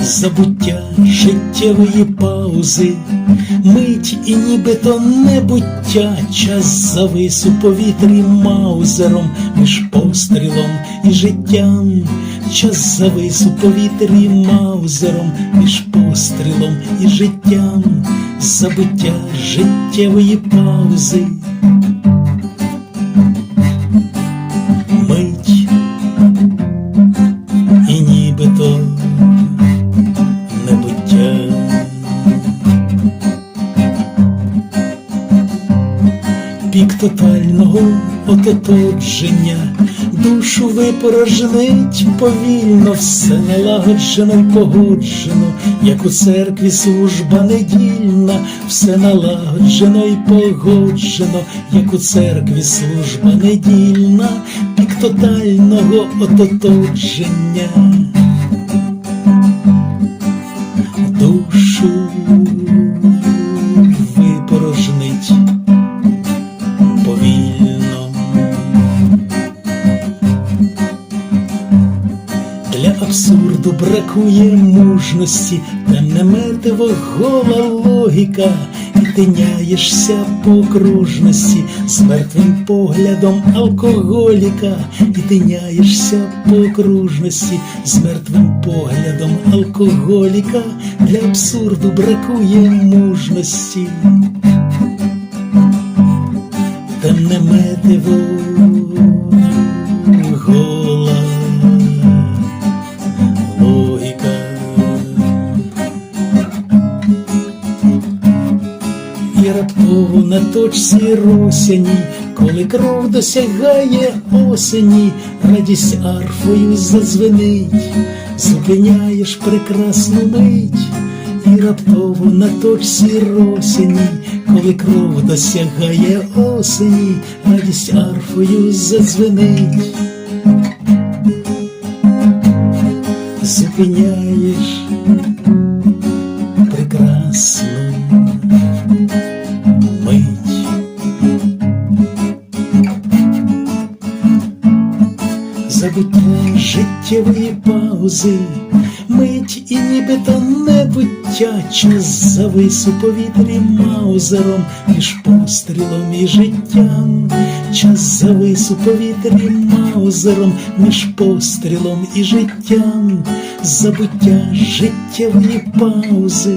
Забуття життєвої паузи, мить і нібито небуття, час завис у повітрі маузером між пострілом і життям, час завис у повітрі маузером між пострілом і життям, забуття життєвої паузи. Пік тотального ототодження, душу випорожнить повільно, все налагоджено й погоджено, як у церкві служба недільна, все налагоджено й погоджено, як у церкві служба недільна, пік тотального ототодження. Абсурду бракує мужності, темне метиво гола логіка, і тиняєшся по окружності. З мертвим поглядом алкоголіка, і тиняєшся по окружності. З мертвим поглядом алкоголіка, для абсурду бракує мужності. Темне метиво І раптово на точці росяні, коли кров досягає осені, радість арфою задзвенить, зупиняєш прекрасну мить, і раптово на точці росяні, коли кров досягає осені, радість арфою задзвенить. Зупиняєш Забуття життєвої паузи, мить і нібито небуття, час завис у повітрі маузером між пострілом і життям, час завис у повітрі маузером між пострілом і життям, забуття життєвої паузи.